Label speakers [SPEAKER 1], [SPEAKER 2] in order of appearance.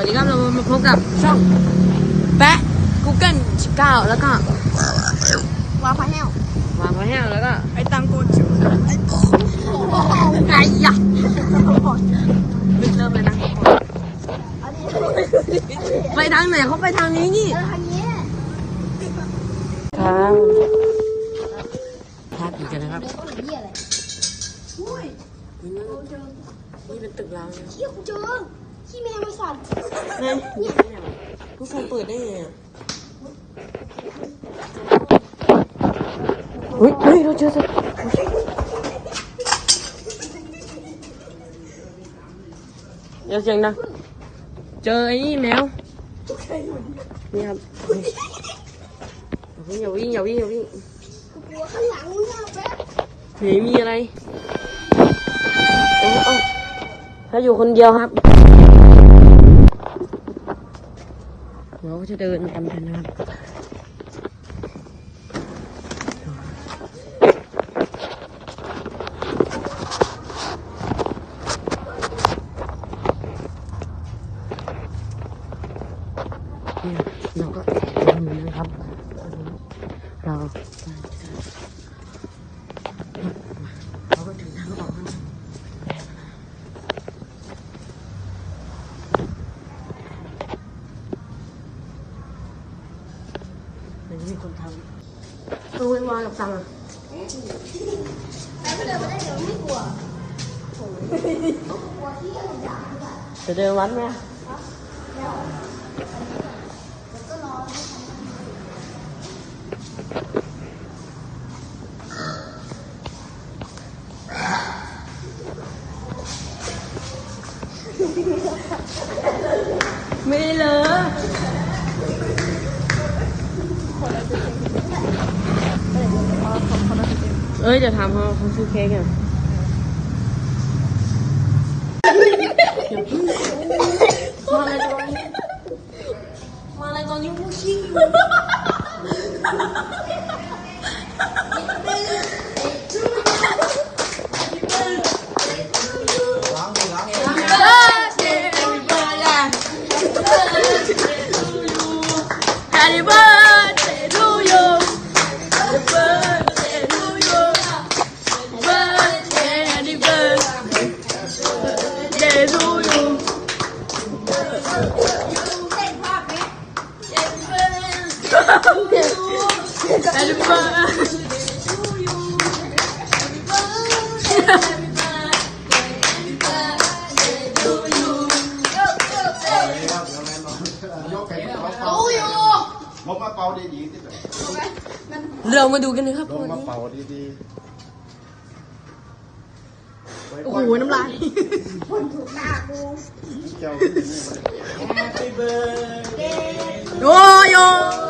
[SPEAKER 1] วันนี้ครับเรามาพบกับช่องแปะ Google 19 แล้วก็
[SPEAKER 2] วาพาแห้ว
[SPEAKER 1] วางไว้ให้แล้วก็
[SPEAKER 2] ไอตังโกจู
[SPEAKER 1] ไอ้ยะไม่เริ่มเลยนะไปทางไหนเขาไปทางนี้นี่
[SPEAKER 2] เออทางนี้
[SPEAKER 1] ทางพาดอีกกันนะครับ
[SPEAKER 2] ต้นเหี้ยอะไรอุ้ย
[SPEAKER 1] นี่เป็นตึกร้างนะ
[SPEAKER 2] เหี้ยกูเจอ ขี้แมวไอ้สัตว์
[SPEAKER 1] แม่ทุกคนเปิดได้ไงอะเฮ้ยเฮ้ยเราเจอสัตว์อย่าเสียงดังเจอไอ้นี่แมวนี่ครับอย่าวิ่งอย่าวิ่งอย่าวิ่ง
[SPEAKER 2] กลัวข้างหลังมึงอะแป๊บ
[SPEAKER 1] ไหนมีอะไร ถ้าอยู่คนเดียวครับ เราก็จะเดินตามกันนะครับเราก็ทำนะครับ เราก็ถึงทางออกแล้ว มันมีคนทำตัวเวนวางกับตังค์อะ
[SPEAKER 2] แต่ไม่เดินมาได้เดี๋ยวไม่กลัว
[SPEAKER 1] จะเดินวัดไหมไม่เล ยเอ้ยจะถามเขาเขาซื้อเค้กอะมาอะไรตอนนี้มาอะไรตอนนี้มูชิ่งอยู่
[SPEAKER 3] ลงมาเป่าดีๆที่แบบ
[SPEAKER 1] เรามาดูกันนะครับ
[SPEAKER 3] ลง
[SPEAKER 1] วัน
[SPEAKER 3] มา
[SPEAKER 1] นี้
[SPEAKER 3] เป่าดี
[SPEAKER 1] โอ้โหน้ำลาย
[SPEAKER 2] คนถูกหน้ากู
[SPEAKER 3] ๆเจ้าขึ้นนี่มาเลย
[SPEAKER 2] เด